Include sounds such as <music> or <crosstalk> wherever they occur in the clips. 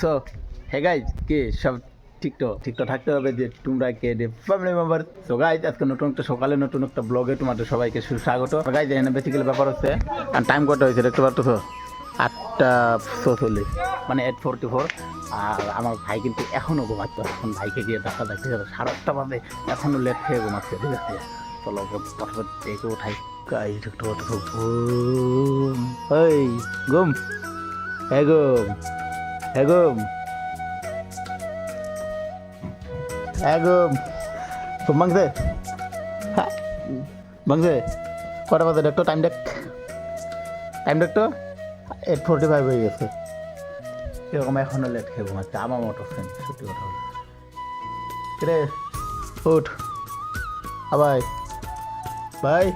So hey guys কে সব ঠিক তো থাকতে হবে যে তোমরা কে? ফ্যামিলি মেম্বার সো গাইজ আজকে নতুন একটা সকালে নতুন একটা ব্লগে তোমাদের সবাইকে সুস্বাগত। গাইজ এখানে বেসিক্যালি ব্যাপার হচ্ছে আর টাইম কত হয়েছে দেখতে পারতো আটটা চৌচল্লিশ মানে এইট ফোরটি ফোর আর আমার ভাই কিন্তু এখনও ঘুমাচ্ছে এখন ভাইকে গিয়ে দেখা দেখতে যাবে। সাড়ে আটটা বাজে এখনও লেট খেয়ে ঘুমাচ্ছে, ঠিক আছে? চলো ওকে পটাপট ডেকে উঠাই। গাইজ দেখতে ঘুম। এই, ঘুম। হ্যাঁ ঘুম। একদম খুব মাংসে মাংসে কটা বাজে? দেখতো টাইম দেখ। টাইম দেখতো এইট ফোরটি ফাইভ হয়ে গেছে। এরকম এখনও লেট খেয়ে ঘুমাচ্ছে। আমার মতো ফ্রেন্ড সত্যি কথা বলে রে উঠ। আবাই ভাই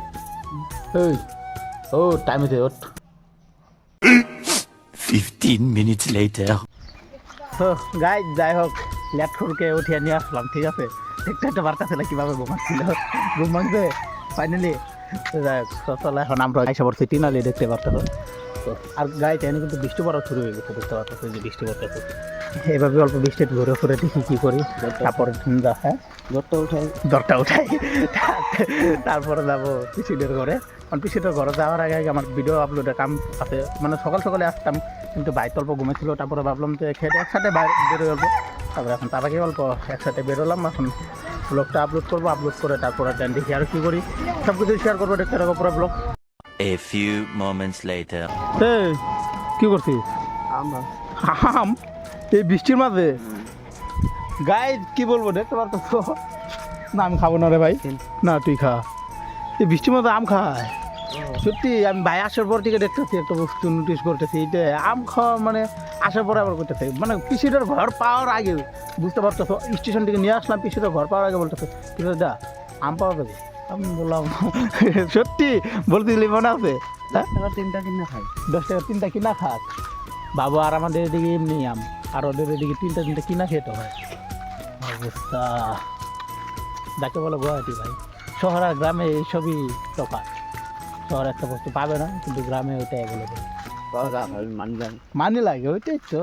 ও টাইম হয়েছে, ওঠ। 15 minutes later. তো গাই যাই হোক ল্যাপটপকে উঠিয়ে নিয়ে আসলাম ঠিক আছে? একটা একটা বার্তা ছিল কীভাবে ঘুমাচ্ছিল ঘুম ভাঙছে ফাইনালি যাই হোক তো চলো এখন আমরা আইসা পড়ছি টিনালি দেখতে পারতো তো আর গাড়ি ট্রেনে কিন্তু বৃষ্টি পড়া শুরু হয়ে গেছে দেখতে পারতো যে বৃষ্টি পড়তেছে। এভাবে অল্প বৃষ্টি ঘুরে ঘুরে দেখি কী করি। তারপরে যা হ্যাঁ? দরটা উঠাই। দরটা উঠাই। তারপরে যাব পিসিদের ঘরে। কারণ পিসিদের ঘরে যাওয়ার আগে আগে আমার ভিডিও আপলোডের কাম আছে। মানে সকাল সকালে আসতাম। কিন্তু বাইক অল্প ঘুমেছিল তারপরে ভাবলাম যে খেতে একসাথে বাইরে বেরোয় অল্প। তারপরে এখন তার আগে অল্প একসাথে বেরোলাম এখন ব্লগটা আপলোড করব আপলোড করে তারপরে দেন দেখি আর কী করি। সব কিছু শেয়ার করব দেখতে থাকো পুরো blog A few moments later. এই কী করছিস? আম। এই বৃষ্টির মাঝে? গাই কি বলব দেখতে পারতো তো না আমি খাব না রে ভাই। না তুই খা। এই বৃষ্টির মধ্যে আম খায়? সত্যি আমি ভাই আসার পর থেকে দেখতেছি একটা বস্তু নোটিস করতেছি এইটা আম খাওয়া মানে আসার পরে আবার করতেছে। মানে পিসিটার ঘর পাওয়ার আগে বুঝতে পারতো স্টেশন থেকে নিয়ে আসলাম পিসিটার ঘর পাওয়ার আগে বলতেছে পিসি দা আম পাওয়া যাবে। আমি বললাম <laughs> সত্যি? বলতেছিলি মনে আছে? হ্যাঁ? টাকা তিনটা কিনে খাই। দশ টাকা তিনটা কিনা খাক। বাবু আর আমাদের এদিকে এমনি আম আর ওদের এদিকে তিনটা তিনটা কিনা খেতে হয়। অবস্থা। যাকে বলে গুয়াহাটি ভাই শহর আর গ্রামে এইসবই তফাৎ শহরে একটা বস্তু পাবে না কিন্তু গ্রামে ওইটা অ্যাভেলেবল মানি জানি মানি লাগে ওইটাই তো।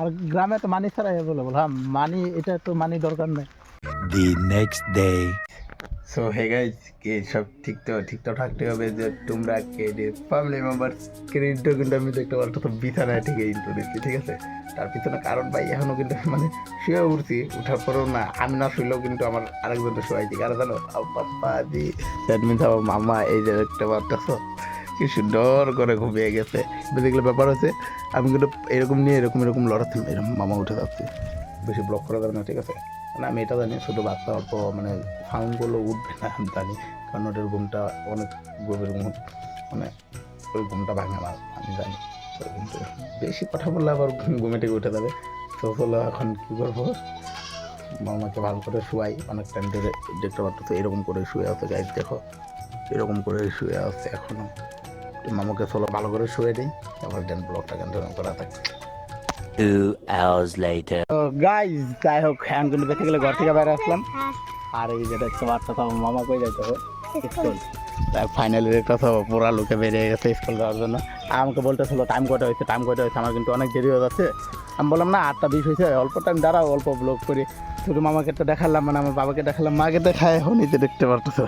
আর গ্রামে তো মানি ছাড়া অ্যাভেলেবল হ্যাঁ মানি এটা তো মানি দরকার নেই। The next day. So hey guys কে সব ঠিক তো? ঠিক তো থাকতে হবে যে তোমরা কে ফ্যামিলি মেম্বার ক্রেডিটটা কিন্তু আমি দেখতে পারতো তো বিছানায় থেকে ইন্টু দিচ্ছি ঠিক আছে? তার পিছনে কারণ ভাই এখনও কিন্তু মানে শুয়ে উঠছি, উঠার পরেও না, আমি না শুইলেও কিন্তু আমার আরেকজনটা শোয়াইছি, কারণ জানো? বাপ্পা দি দ্যাট মিনস আমার মামা এই যে দেখতে পারতেছো, কি সুন্দর করে ঘুমিয়ে গেছে। বেসিক্যালি ব্যাপার হচ্ছে, আমি কিন্তু এরকম নিয়ে এরকম এরকম লড়াচ্ছি এরকম মামা উঠে যাচ্ছে। বেশি ব্লক করা যাবে না, ঠিক আছে? না আমি এটা জানি শুধু বাচ্চা অল্প মানে সাউন্ডগুলো উঠবে না, আমি জানি। কারণ ওটার ঘুমটা অনেক গভীর ঘুম মানে ওই ঘুমটা ভাঙে না, আমি জানি। কিন্তু বেশি কথা বললে আবার ঘুম- থেকে উঠে যাবে। তো হলো এখন কী করব? মামাকে ভালো করে শুয়াই, অনেক টাইম ধরে দেখতে পারতো তো এরকম করে শুয়ে আছে গাইজ দেখো। এরকম করে শুয়ে আছে এখনও মামাকে চলো ভালো করে শুয়ে দিই, তারপর দেন ব্লগটা কন্টিনিউ করা থাকে। Two hours later. তো গাইজ যাই হোক এখন কিন্তু বেঁচে গেলে ঘর থেকে বাইরে আসলাম। আর এই যে দেখতে পাচ্ছ তো আমার মামা কই যাইতে হবে? স্কুল ফাইনালি দেখতে তো পুরা লোকে বেরিয়ে গেছে স্কুল যাওয়ার জন্য। আমাকে বলতেছিল টাইম কটা হয়েছে টাইম কটা হয়েছে? আমার কিন্তু অনেক দেরি হয়ে যাচ্ছে। আমি বললাম না আটটা বিশ হয়েছে অল্প টাইম দাঁড়াও অল্প ব্লগ করি। শুধু মামাকে তো দেখালাম মানে আমার বাবাকে দেখালাম। মাকে দেখায় এখন এই যে দেখতে পারতেছো।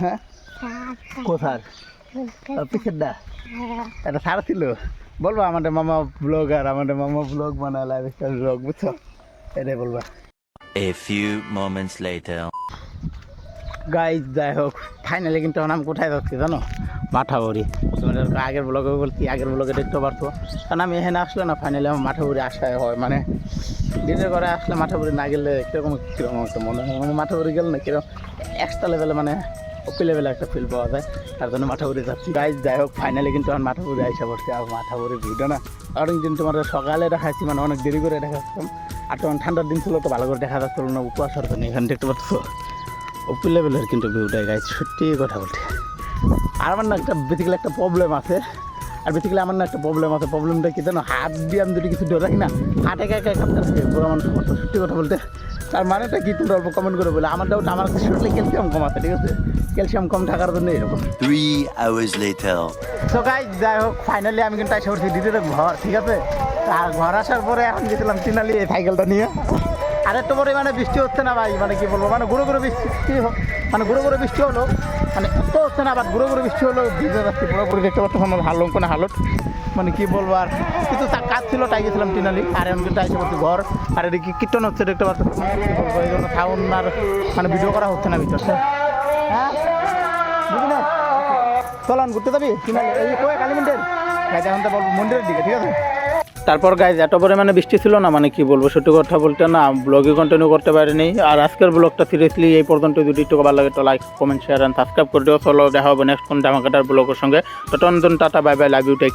হ্যাঁ? কোথার? পিছের এটা সারা ছিল বলব আমাদের মামা ব্লগার আমাদের মামা ব্লগ বানায় লাইফ স্টাইল ব্লগ বুঝছ এটাই বলবা A few moments later. Guys যাই হোক ফাইনালি কিন্তু আমি কোথায় যাচ্ছি জানো? মাঠাবরি তোমাদের আগের ব্লগে বলছি আগের ব্লগে দেখতে পারতো কারণ আমি এখানে আসলে না ফাইনালি আমার মাঠাবরি আসায় হয় মানে দিনের ঘরে আসলে মাঠাবরি না গেলে কীরকম কীরকম একটা মনে হয়? মানে মাঠাবরি গেলে না কীরকম এক্সট্রা লেভেলে মানে লেভেলে একটা ফিল পাওয়া যায়। তার জন্য মাঠাবরি যাচ্ছি। গাইজ যাই হোক ফাইনালি কিন্তু আমার মাঠাবরি আইসা পড়ছে। আর মাঠাবরি ভিডিও না। অনেক দিন তোমার সকালে দেখাচ্ছি মানে অনেক দেরি করে দেখাচ্ছিলাম আর তখন ঠান্ডার দিন ছিল, তো ভালো করে দেখা যাচ্ছিল না উপবাসের এখানে দেখতে পাচ্ছ ওপি লেভেলের কিন্তু ভিউটাই গাইজ সত্যি কথা বলতে আর আমার না একটা বেসিক্যালি একটা প্রবলেম আছে। আর বেসিক্যালি আমার না একটা প্রবলেম আছে। প্রবলেমটা কি জানো? হাত দিয়ে আমি যদি কিছু ধরে রাখি না, হাত একা একা পুরো আমার সত্যি কথা বলতে। তার মানেটা কি? তোমরা অল্প কমেন্ট করে বলে। আমার ডাউট আমার কাছে শরীরে ক্যালসিয়াম কম আছে ঠিক আছে? ক্যালসিয়াম কম থাকার জন্য এরকম। Three hours later. তো গাই যাই হোক ফাইনালি আমি কিন্তু এসে পড়ছি দিদিদের ঘর ঠিক আছে? আর ঘর আসার পরে এখন গেছিলাম তিনালি এই সাইকেলটা নিয়ে। আর একটু পরে মানে বৃষ্টি হচ্ছে না ভাই মানে কি বলব মানে গুঁড়ো গুঁড়ো বৃষ্টি মানে গুঁড়ো গুঁড়ো বৃষ্টি হলো মানে এত হচ্ছে না আবার গুঁড়ো গুঁড়ো বৃষ্টি হলো ভিজে যাচ্ছি পুরোপুরি দেখতে পাচ্ছি আমার ভালো কোনো হালত। মানে কি বলব আর কিন্তু তা কাজ ছিল তাই গেছিলাম তিনালি আর এখন কিন্তু এসে পড়ছি ঘর আর এদিকে কীর্তন হচ্ছে দেখতে পাচ্ছি এই জন্য সাউন্ড আর মানে ভিডিও করা হচ্ছে না ভিতর হ্যাঁ? চলান ঘুরতে যাবি? কালী মন্দির? মন্দিরের দিকে, ঠিক আছে? তারপর গাইজ, এত পরিমাণে বৃষ্টি ছিল না মানে কি বলব সত্যি কথা বলতে না ব্লগে কন্টিনিউ করতে পারিনি। আর আজকের ব্লগটা সিরিয়াসলি এই পর্যন্ত, যদি একটু ভালো লাগে তো like comment share and subscribe করে দিও। চলো, দেখা হবে নেক্সট কোন জামাকাটার ব্লগের সঙ্গে। তো ton tata bye bye love you take